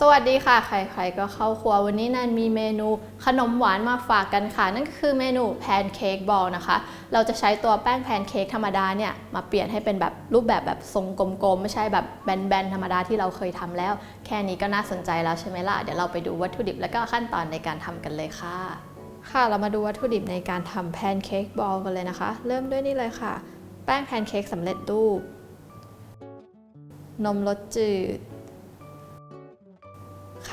สวัสดีค่ะ ใครๆก็เข้าครัววันนี้แนนมีเมนูขนมหวานมาฝากกันค่ะ นั่นก็คือเมนูแพนเค้กบอลนะคะ เราจะใช้ตัวแป้งแพนเค้กธรรมดาเนี่ย มาเปลี่ยนให้เป็นแบบรูปแบบแบบทรงกลมๆ ไม่ใช่แบบแบนๆ ธรรมดาที่เราเคยทำแล้ว แค่นี้ก็น่าสนใจแล้วใช่ไหมล่ะ เดี๋ยวเราไปดูวัตถุดิบและก็ขั้นตอนในการทำกันเลยค่ะ ค่ะเรามาดูวัตถุดิบในการทำแพนเค้กบอลกันเลยนะคะ เริ่มด้วยนี่เลยค่ะ แป้งแพนเค้กสำเร็จรูปนมรสจืด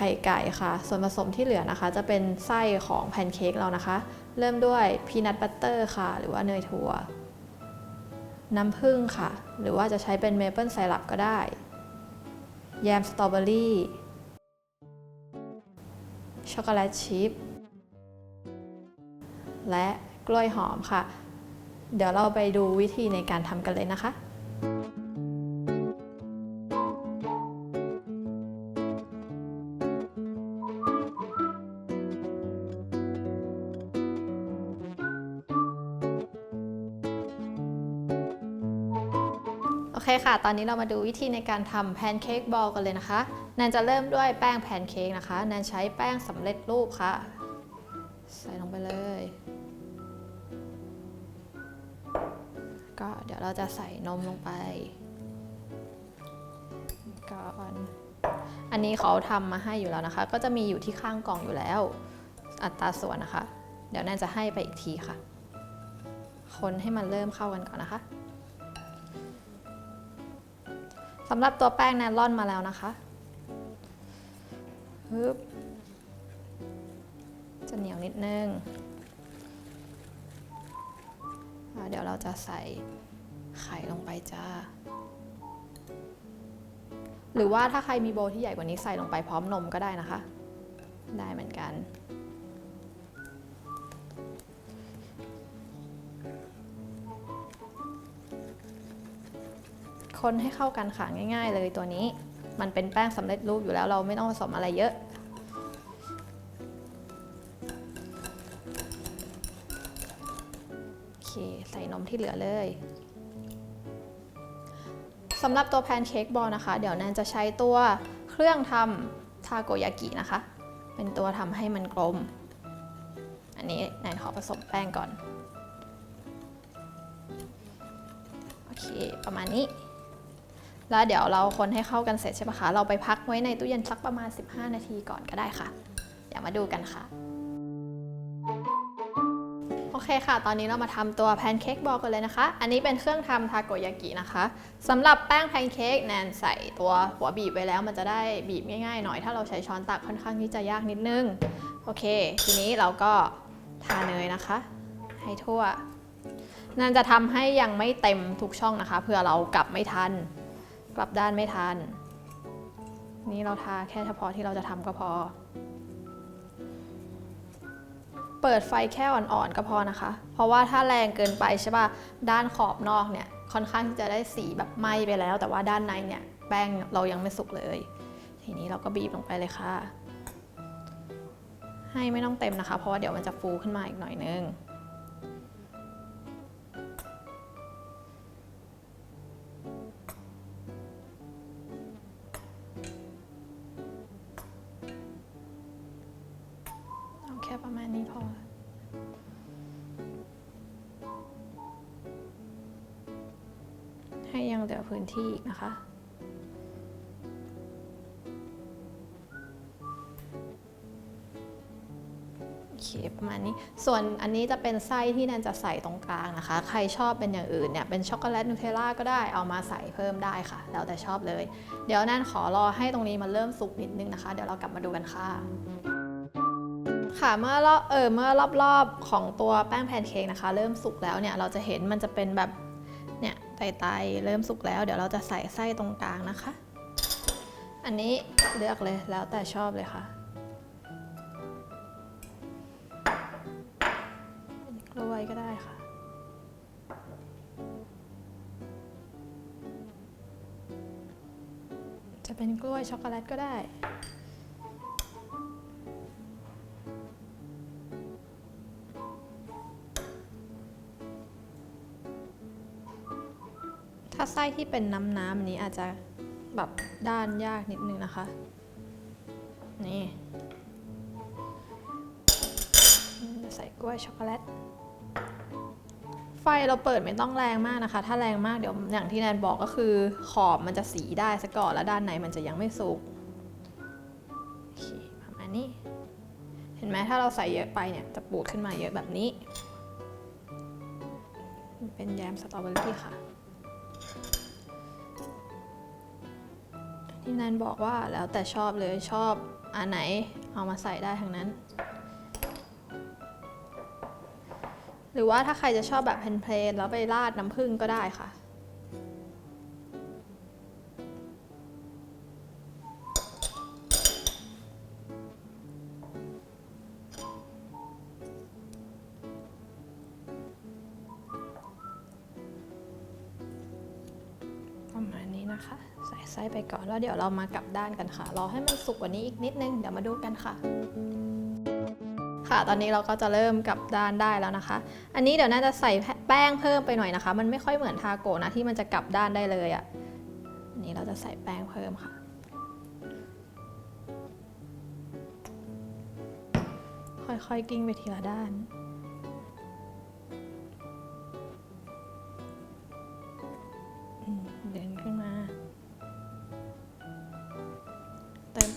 ข่ไก่ค่ะ ส่วนผสมที่เหลือนะคะ จะเป็นไส้ของแพนเค้กเรานะคะ เริ่มด้วยพีนัทบัตเตอร์ค่ะ หรือว่าเนยถั่ว น้ำผึ้งค่ะ หรือว่าจะใช้เป็นเมเปิลไซรัปก็ได้ แยมสตรอเบอรี่ช็อกโกแลตชิพและกล้วยหอมค่ะ เดี๋ยวเราไปดูวิธีในการทำกันเลยนะคะ ค่ะ ตอนนี้เรามาดูวิธีในการทำแพนเค้กบอลกันเลยนะคะ แนนจะเริ่มด้วยแป้งแพนเค้กนะคะ แนนใช้แป้งสำเร็จรูปค่ะ ใส่ลงไปเลย ก็เดี๋ยวเราจะใส่นมลงไปก่อนอันนี้เขาทำมาให้อยู่แล้วนะคะ ก็จะมีอยู่ที่ข้างกล่องอยู่แล้ว อัตราส่วนนะคะ เดี๋ยวแนนจะให้ไปอีกทีค่ะ คนให้มันเริ่มเข้ากันก่อนนะคะ สำหรับตัวแป้งแนนร่อนมาแล้วนะคะฮึบจะเหนียวนิดนึง เดี๋ยวเราจะใส่ไข่ลงไปจ้า หรือว่าถ้าใครมีโบที่ใหญ่กว่านี้ใส่ลงไปพร้อมนมก็ได้นะคะ ได้เหมือนกัน คนให้เข้ากันค่ะง่าย ๆ เลยตัวนี้ มันเป็นแป้งสำเร็จรูปอยู่แล้วเราไม่ต้องผสมอะไรเยอะโอเคใส่นมที่เหลือเลยสำหรับตัวแพนเค้กบอลนะคะ เดี๋ยวแนนจะใช้ตัวเครื่องทำทาโกยากินะคะ เป็นตัวทำให้มันกลม อันนี้แนนขอผสมแป้งก่อน โอเค ประมาณนี้ แล้วเดี๋ยวเราคนให้เข้ากันเสร็จใช่ปะคะ เราไปพักไว้ในตู้เย็นสักประมาณ 15 นาทีก่อนก็ได้ค่ะเดี๋ยวมาดูกันค่ะ โอเคค่ะ ตอนนี้เรามาทำตัวแพนเค้กบอลกันเลยนะคะ อันนี้เป็นเครื่องทำทาโกยากินะคะสำหรับแป้งแพนเค้กแนนใส่ตัวหัวบีบไว้แล้ว มันจะได้บีบง่ายๆหน่อย ถ้าเราใช้ช้อนตักค่อนข้างที่จะยากนิดนึง โอเค ทีนี้เราก็ทาเนยนะคะ ให้ทั่วนันจะทำให้ยังไม่เต็มทุกช่องนะคะเพื่อเรากลับไม่ทัน กลับด้านไม่ทัน นี่เราทาแค่เฉพาะที่เราจะทำก็พอ เปิดไฟแค่อ่อนๆก็พอนะคะ เพราะว่าถ้าแรงเกินไปใช่ป่ะ ด้านขอบนอกเนี่ยค่อนข้างที่จะได้สีแบบไหม้ไปแล้ว แต่ว่าด้านในเนี่ยแป้งเรายังไม่สุกเลย ทีนี้เราก็บีบลงไปเลยค่ะ ให้ไม่ต้องเต็มนะคะ เพราะว่าเดี๋ยวมันจะฟูขึ้นมาอีกหน่อยนึง ค่ประมาณนี้พอ ให้ยังเหลือพื้นที่อีกนะคะโอเคประมาณนี้ ส่วนอันนี้จะเป็นไส้ที่แนนจะใส่ตรงกลางนะคะ ใครชอบเป็นอย่างอื่นเนี่ย เป็นช็อกโกแลตนูเทลล่าก็ได้ เอามาใส่เพิ่มได้ค่ะ แล้วแต่ชอบเลย เดี๋ยวแนนขอรอให้ตรงนี้มันเริ่มสุกนิดนึงนะคะ เดี๋ยวเรากลับมาดูกันค่ะ ค่ะเมื่อรอบเออเมื่อรอบๆของตัวแป้งแพนเค้กนะคะ เริ่มสุกแล้วเนี่ยเราจะเห็นมันจะเป็นแบบเนี่ยไตๆเริ่มสุกแล้ว เดี๋ยวเราจะใส่ไส้ตรงกลางนะคะ อันนี้เลือกเลยแล้วแต่ชอบเลยค่ะกล้วยก็ได้ค่ะจะเป็นกล้วยช็อกโกแลตก็ได้ ถ้าไส้ที่เป็นน้ำน้ำๆอันนี้อาจจะแบบด้านยากนิดนึงนะคะ นี่ใส่กล้วยช็อกโกแลต ไฟเราเปิดไม่ต้องแรงมากนะคะ ถ้าแรงมากเดี๋ยวอย่างที่แนนบอกก็คือขอบมันจะสีได้ซะก่อนแล้วด้านในมันจะยังไม่สุกประมาณนี้ เห็นไหมถ้าเราใส่เยอะไปเนี่ยจะปูดขึ้นมาเยอะแบบนี้ เป็นแยมสตรอเบอรี่ค่ะ ที่นันบอกว่าแล้วแต่ชอบเลยชอบอันไหนเอามาใส่ได้ทั้งนั้น หรือว่าถ้าใครจะชอบแบบเพลนแล้วไปราดน้ำผึ้งก็ได้ค่ะ นะคะ ใส่ไส้ไปก่อนแล้วเดี๋ยวเรามากลับด้านกันค่ะ รอให้มันสุกกว่านี้อีกนิดนึง เดี๋ยวมาดูกันค่ะ ค่ะ ตอนนี้เราก็จะเริ่มกลับด้านได้แล้วนะคะ อันนี้เดี๋ยวน่าจะใส่แป้งเพิ่มไปหน่อยนะคะ มันไม่ค่อยเหมือนทาโกะนะที่มันจะกลับด้านได้เลยอะ่ะอันนี้เราจะใส่แป้งเพิ่มค่ะค่อยๆกิ้งไปทีละด้าน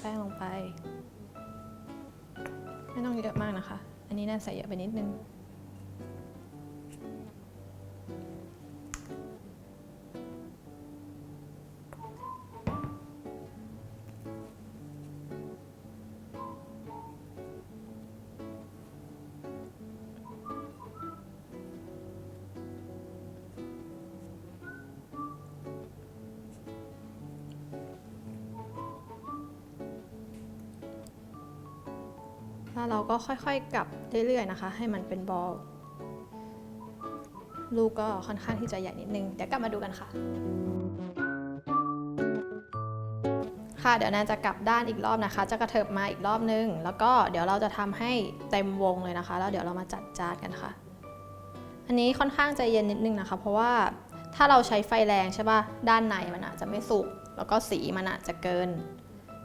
ป้งลงไป ไม่ต้องเยอะมากนะคะ อันนี้น่าใส่เยอะไปนิดนึง แล้วเราก็ค่อยๆกลับเรื่อยๆนะคะ ให้มันเป็นบอล ลูกก็ค่อนข้างที่จะใหญ่นิดนึง เดี๋ยวกลับมาดูกันค่ะ ค่ะ เดี๋ยวแนนจะกลับด้านอีกรอบนะคะ จะกระเถิบมาอีกรอบนึง แล้วก็เดี๋ยวเราจะทำให้เต็มวงเลยนะคะ แล้วเดี๋ยวเรามาจัดจานกันค่ะ อันนี้ค่อนข้างใจเย็นนิดนึงนะคะ เพราะว่าถ้าเราใช้ไฟแรงใช่ป่ะ ด้านในมันอาจจะไม่สุก แล้วก็สีมันอาจจะเกิน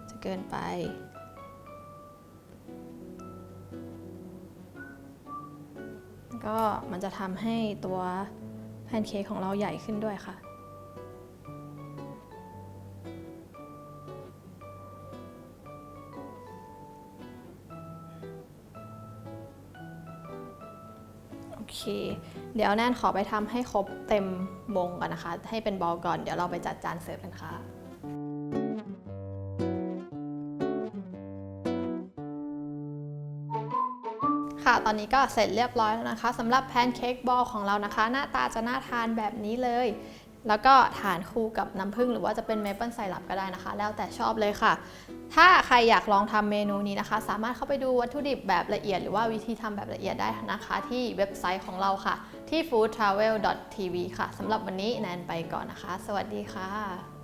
จะเกินไป ก็มันจะทำให้ตัวแพนเค้กของเราใหญ่ขึ้นด้วยค่ะ โอเค เดี๋ยวแนนขอไปทำให้ครบเต็มวงก่อนนะคะ ให้เป็นบอลก่อน เดี๋ยวเราไปจัดจานเสิร์ฟกันค่ะ ค่ะ ตอนนี้ก็เสร็จเรียบร้อยแล้วนะคะสำหรับแพนเค้กบอลของเรานะคะ หน้าตาจะน่าทานแบบนี้เลย แล้วก็ทานคู่กับน้ำผึ้งหรือว่าจะเป็นเมเปิลไซรัปก็ได้นะคะ แล้วแต่ชอบเลยค่ะ ถ้าใครอยากลองทำเมนูนี้นะคะ สามารถเข้าไปดูวัตถุดิบแบบละเอียด หรือว่าวิธีทำแบบละเอียดได้นะคะ ที่เว็บไซต์ของเราค่ะ ที่ foodtravel.tv ค่ะสำหรับวันนี้แนนไปก่อนนะคะ สวัสดีค่ะ